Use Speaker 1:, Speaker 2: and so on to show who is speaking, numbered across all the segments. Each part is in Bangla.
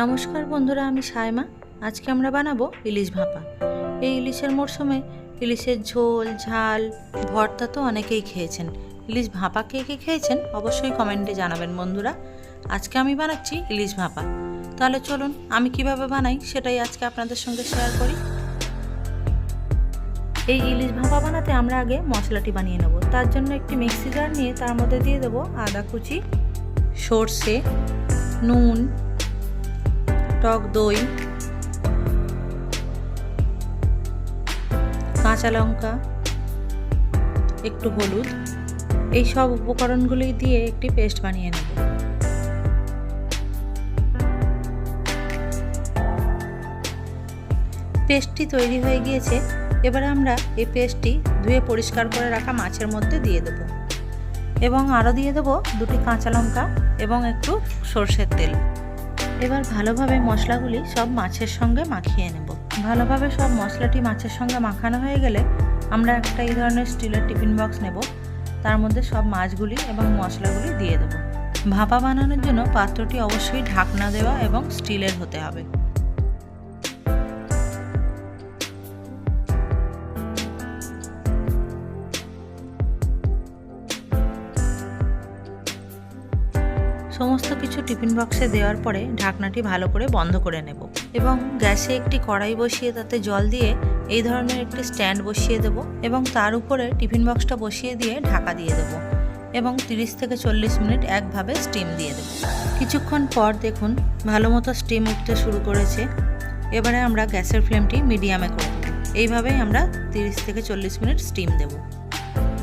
Speaker 1: নমস্কার বন্ধুরা, আমি সায়মা আজকে আমরা বানাবো ইলিশ ভাপা। এই ইলিশের মরশুমে ইলিশের ঝোল, ঝাল, ভর্তা তো অনেকেই খেয়েছেন। ইলিশ ভাপা কে কে খেয়েছেন অবশ্যই কমেন্টে জানাবেন বন্ধুরা। আজকে আমি বানাচ্ছি ইলিশ ভাপা। তাহলে চলুন, আমি কীভাবে বানাই সেটাই আজকে আপনাদের সঙ্গে শেয়ার করি। এই ইলিশ ভাপা বানাতে আমরা আগে মশলাটি বানিয়ে নেব। তার জন্য একটি মিক্সি জার নিয়ে তার মধ্যে দিয়ে দেবো আদা কুচি, সর্ষে, নুন টক দই, কাঁচা লঙ্কা, একটু হলুদ, এই সব উপকরণগুলি দিয়ে একটি পেস্ট বানিয়ে নেব। পেস্টটি তৈরি হয়ে গিয়েছে, এবারে আমরা এই পেস্টটি ধুয়ে পরিষ্কার করে রাখা মাছের মধ্যে দিয়ে দেব এবং আরও দিয়ে দেব দুটি কাঁচা লঙ্কা এবং একটু সর্ষের তেল। এবার ভালোভাবে মশলাগুলি সব মাছের সঙ্গে মাখিয়ে নেব। ভালোভাবে সব মশলাটি মাছের সঙ্গে মাখানো হয়ে গেলে আমরা একটা এই ধরনের স্টিলের টিফিন বক্স নেব। তার মধ্যে সব মাছগুলি এবং মশলাগুলি দিয়ে দেব। ভাপা বানানোর জন্য পাত্রটি অবশ্যই ঢাকনা দেওয়া এবং স্টিলের হতে হবে। সমস্ত কিছু টিফিন বক্সে দেওয়ার পরে ঢাকনাটি ভালো করে বন্ধ করে নেব এবং গ্যাসে একটি কড়াই বসিয়ে তাতে জল দিয়ে এই ধরনের একটি স্ট্যান্ড বসিয়ে দেব এবং তার উপরে টিফিন বক্সটা বসিয়ে দিয়ে ঢাকা দিয়ে দেব এবং 30 থেকে চল্লিশ মিনিট একভাবে স্টিম দিয়ে দেব। কিছুক্ষণ পর দেখুন ভালো মতো স্টিম উঠতে শুরু করেছে। এবারে আমরা গ্যাসের ফ্লেমটি মিডিয়ামে করে দেব। এইভাবেই আমরা 30 থেকে চল্লিশ মিনিট স্টিম দেব।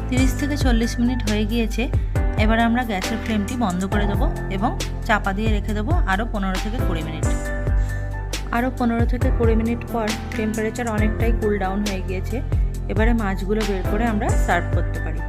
Speaker 1: 30 থেকে চল্লিশ মিনিট হয়ে গিয়েছে। এবারে আমরা গ্যাসের ফ্লেমটি বন্ধ করে দেবো এবং চাপা দিয়ে রেখে দেবো আরও পনেরো থেকে কুড়ি মিনিট। আরও পনেরো থেকে কুড়ি মিনিট পর টেম্পারেচার অনেকটাই কুল ডাউন হয়ে গিয়েছে। এবারে মাছগুলো বের করে আমরা সার্ভ করতে পারি।